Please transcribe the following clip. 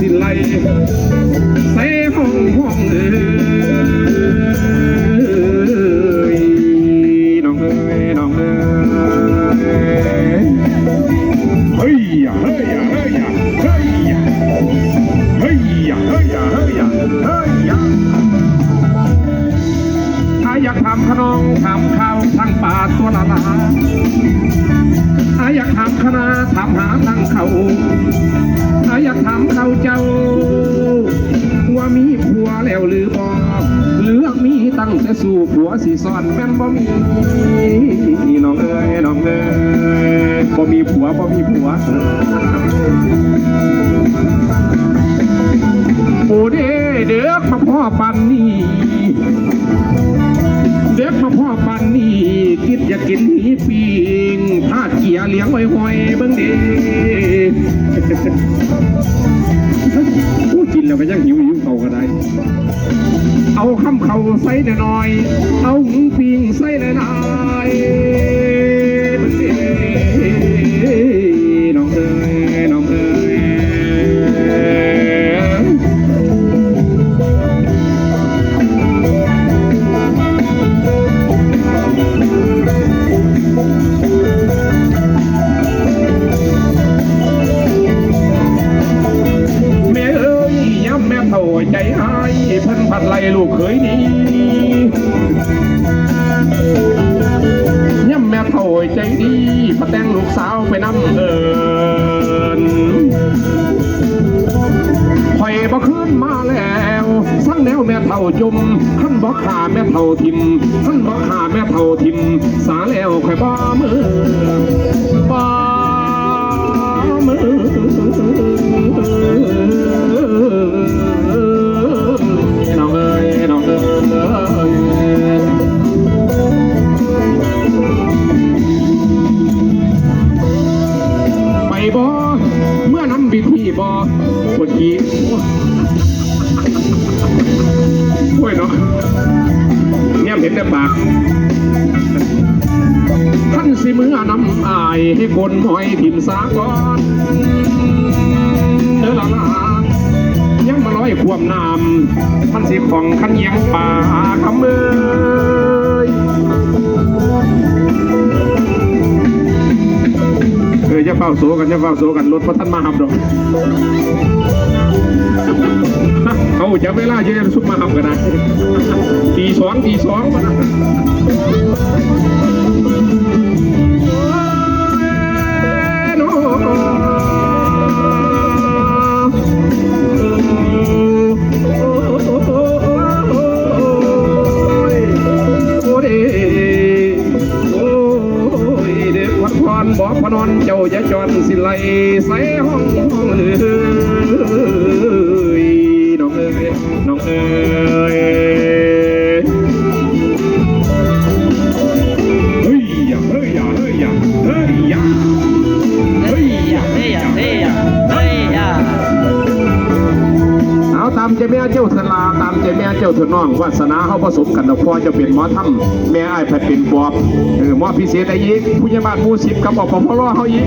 สิไหลใส่ห้องห้องเออน้องเออน้องเออเฮ้ยอะเฮ้ยอะเฮ้ยอะเฮ้ยอะเฮ้ยอะเฮ้ยอะเฮ้ยอะเฮ้ยอะถ้าอยากทำขนมทำข้าวทั้งป่าตัวละลาอยากทำคณะทำหาทั้งเขา อยากทำเขาเจ้า ว่ามีผัวแล้วหรือบ่หรือมีตั้งแต่สู่ผัวสิซ่อนแม่นบ่มีน้องเอ้ยน้องเอ้ยบ่มีผัวบ่มีผัวโอ้เด้เด็กมาพ่อปันนี่เด็กมาพ่อปันนี่คิดอยากกินหีปิงถ้าเกียเลี้ยงไว้หอยเบิ่งเด้ ผู้กินแล้วก็ยังหิวหิวเขาก็ได้ เอาคำเขาใส่หน่อย เอาหมูปิ้งำแม่เท่าใจหายเพิ่นผัดไล่ลูกเคยนี้ย้ำแม่เท่าใจดีผัดแต่งลูกสาวไปนำเอินคอยบ่ขึ้นมาแล้วสั่งแนวแม่เท่าจุมขันบ่ขาแม่เท่าทิมขันบ่ขาแม่เท่าทิม สาแล้วคอยบ่มือบ่มือำบิทีบ่ปวดขี้โอ้ยเนาะเนี่ยเห็นแต่ปาก ท่านสิมือนำอายให้คนหอยถิ่มสาก่อนเด้อละลายังมาร้อยควมน้ำมันสิของขันเยียงป่าคำเอ้ จะเฝ้าโซกันจะเฝ้าโซกันรถพระท่านมาหับดอกเขาจะเวลาเย็นซุปมาหับกันนะตีสองตีสองมานะ นอนเจ้าอย่าจอนสิไลใส่ห้องห้อง จแม่เจ้าสลาตามเจแม่เจ้าเถน้องวาสนาเขาผสมกันดอกพ่อจะเป็นหมอถ้ำแม่ไอ้แพทย์เป็นปอบเออหมอพิเศษไอ้ยิกผู้ใหญ่บ้านมูสิบกับอปพลเขาอีก